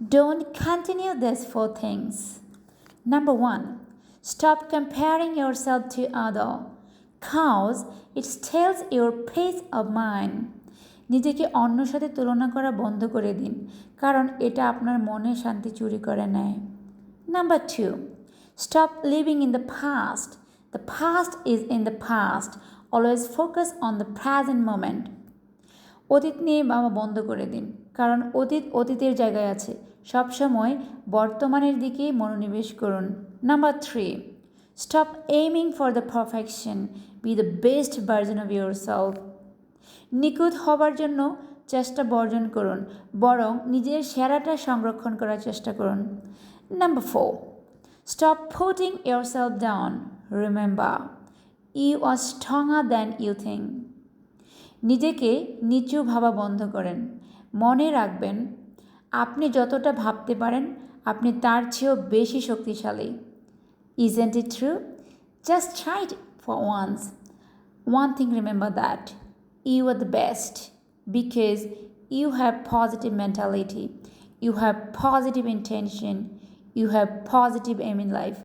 Don't continue these four things. Number one, stop comparing yourself to other cause it steals your peace of mind. নিজেকে অন্যর সাথে তুলনা করা বন্ধ করে দিন কারণ এটা আপনার মনে শান্তি চুরি করে নেয় number two stop living in the past the past is in the past always focus on the present moment অতীত নিয়ে বাবা বন্ধ করে দিন। কারণ অতীত অতীতের জায়গায় আছে। সবসময় বর্তমানের দিকে মনোনিবেশ করুন। Number three, stop aiming for the perfection. Be the best version of yourself নিখুঁত হবার জন্য চেষ্টা বর্জন করুন। বরং নিজের সেরাটা সংরক্ষণ করার চেষ্টা করুন। Number four, stop putting yourself down. Remember, you are stronger than you think. নিজেকে নিচু ভাবা বন্ধ করেন। মনে রাখবেন, আপনি যতটা ভাবতে পারেন, আপনি তার চেয়েও বেশি শক্তিশালী। Is isn't it true just try for once one thing remember that you are the best because you have positive mentality you have positive intention you have positive aim in life